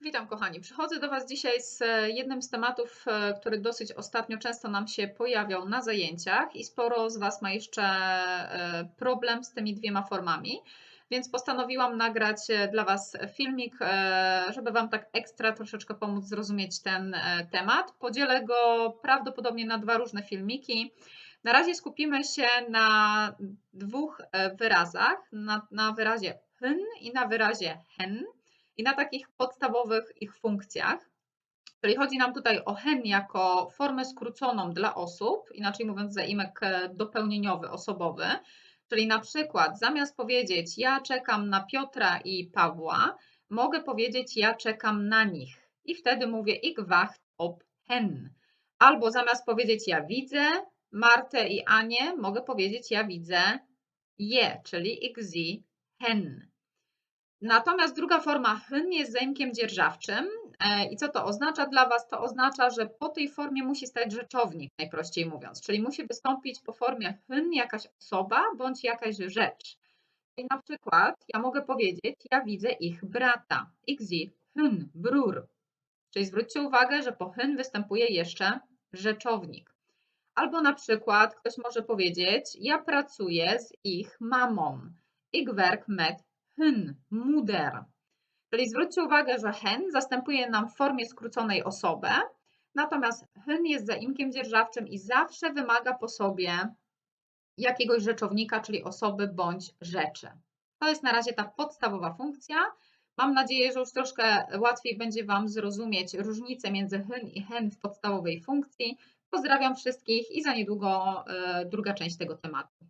Witam kochani. Przychodzę do Was dzisiaj z e, jednym z tematów, e, który dosyć ostatnio często nam się pojawiał na zajęciach i sporo z Was ma jeszcze e, problem z tymi dwiema formami, więc postanowiłam nagrać dla Was filmik, żeby Wam tak ekstra troszeczkę pomóc zrozumieć ten temat. Podzielę go prawdopodobnie na dwa różne filmiki. Na razie skupimy się na dwóch wyrazach, na, na wyrazie hyn i na wyrazie hen i na takich podstawowych ich funkcjach. Czyli chodzi nam tutaj o hen jako formę skróconą dla osób, inaczej mówiąc zaimek e, dopełnieniowy, osobowy. Czyli na przykład zamiast powiedzieć ja czekam na Piotra i Pawła, mogę powiedzieć ja czekam na nich i wtedy mówię ich wacht op hen. Albo zamiast powiedzieć ja widzę Martę i Anię, mogę powiedzieć ja widzę je, czyli ich sie hen. Natomiast druga forma hyn jest zaimkiem dzierżawczym. E, I co to oznacza dla Was? To oznacza, że po tej formie musi stać rzeczownik, najprościej mówiąc. Czyli musi wystąpić po formie hyn jakaś osoba bądź jakaś rzecz. Czyli na przykład ja mogę powiedzieć, ja widzę ich brata. Sie hyn, brur. Czyli zwróćcie uwagę, że po hyn występuje jeszcze rzeczownik. Albo na przykład ktoś może powiedzieć, ja pracuję z ich mamą. Ich werk met hun, muder. Czyli zwróćcie uwagę, że hen zastępuje nam w formie skróconej osobę, natomiast hen jest zaimkiem dzierżawczym i zawsze wymaga po sobie jakiegoś rzeczownika, czyli osoby bądź rzeczy. To jest na razie ta podstawowa funkcja. Mam nadzieję, że już troszkę łatwiej będzie Wam zrozumieć różnicę między hen i hen w podstawowej funkcji. Pozdrawiam wszystkich i za niedługo y, druga część tego tematu.